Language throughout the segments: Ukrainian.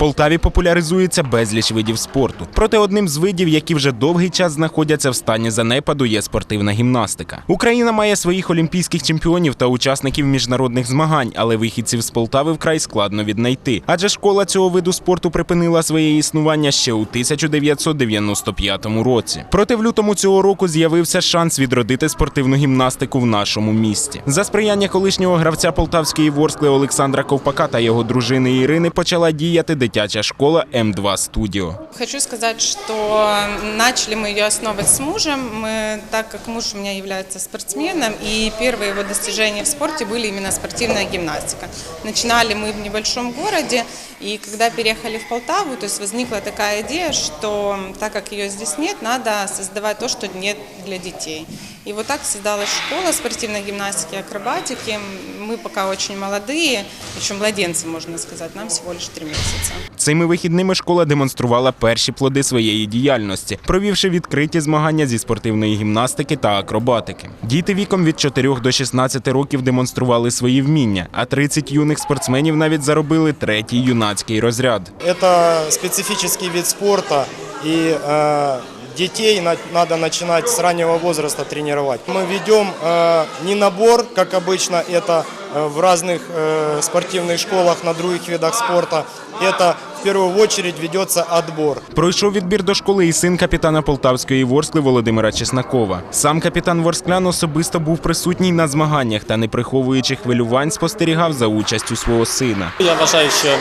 Полтаві популяризується безліч видів спорту. Проте одним з видів, які вже довгий час знаходяться в стані занепаду, є спортивна гімнастика. Україна має своїх олімпійських чемпіонів та учасників міжнародних змагань, але вихідців з Полтави вкрай складно віднайти. Адже школа цього виду спорту припинила своє існування ще у 1995 році. Проте в лютому цього року з'явився шанс відродити спортивну гімнастику в нашому місті. За сприяння колишнього гравця полтавської ворскли Олександра Ковпака та його дружини Ірини почала діяти дитяча школа М2 Студіо. Хочу сказать, что начали мы ее основывать с мужем, мы, так как муж у меня является спортсменом, и первые его достижения в спорте были именно спортивная гимнастика. Начинали мы в небольшом городе, и когда переехали в Полтаву, то есть возникла такая идея, что так как ее здесь нет, надо создавать то, что нет для детей. И вот так создалась школа спортивной гимнастики и акробатики. Мы пока очень молодые, еще младенцы, можно сказать, нам всего лишь три месяца. Цими вихідними школа демонструвала перші плоди своєї діяльності, провівши відкриті змагання зі спортивної гімнастики та акробатики. Діти віком від 4 до 16 років демонстрували свої вміння, а 30 юних спортсменів навіть заробили третій юнацький розряд. Это специфический вид спорта, и э, детей на- надо начинать с раннего возраста тренировать. Мы ведем э, не набор, как обычно это э, в разных э, спортивных школах на других видах спорта. Это в первую очередь ведется отбор. Пройшов відбір до школи і син капітана Полтавської ворскли Володимира Чеснакова. Сам капітан Ворсклян особисто був присутній на змаганнях та, не приховуючи хвилювань, спостерігав за участю свого сина. Я вважаю, що е,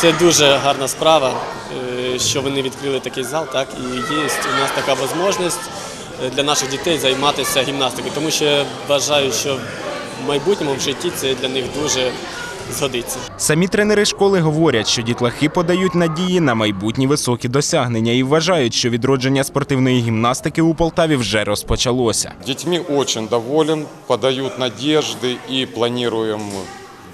це дуже гарна справа, е, що вони відкрили такий зал, так і є у нас така можливість е, для наших дітей займатися гімнастикою, тому що я вважаю, що в майбутньому в житті це для них дуже згодиться. Самі тренери школи говорять, що дітлахи подають надії на майбутні високі досягнення і вважають, що відродження спортивної гімнастики у Полтаві вже розпочалося. Детьми очень доволен, подают надежды и планируем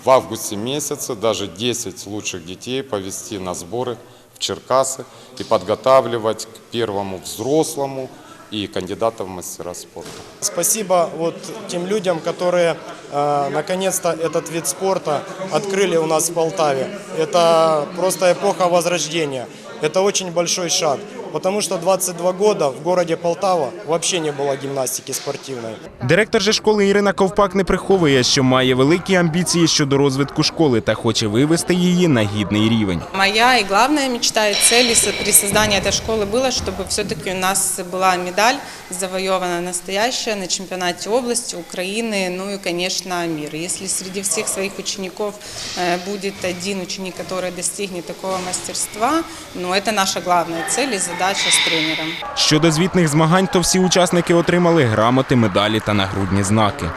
в августе месяце даже 10 лучших детей повести на сборы в Черкасы и подготавливать к первому взрослому и кандидата в мастера спорта. Спасибо вот тем людям, которые э, наконец-то этот вид спорта открыли у нас в Полтаве. Это просто эпоха возрождения. Это очень большой шаг, потому что 22 года в городе Полтава вообще не было гимнастики спортивной. Директор же школи Ірина Ковпак не приховує, що має великі амбіції щодо розвитку школи та хоче вивести її на гідний рівень. Моя и главная мечта и цель и со- при создании этой школы было, чтобы все-таки у нас была медаль завоевана настоящая на чемпионате области, Украины, ну и, конечно, мира. Если среди всех своих учеников э, будет один ученик, который достигнет такого мастерства, ну это наша главная цель и задача с тренером. Щодо звітних змагань, то всі учасники отримали грамоти, медалі та нагрудні знаки.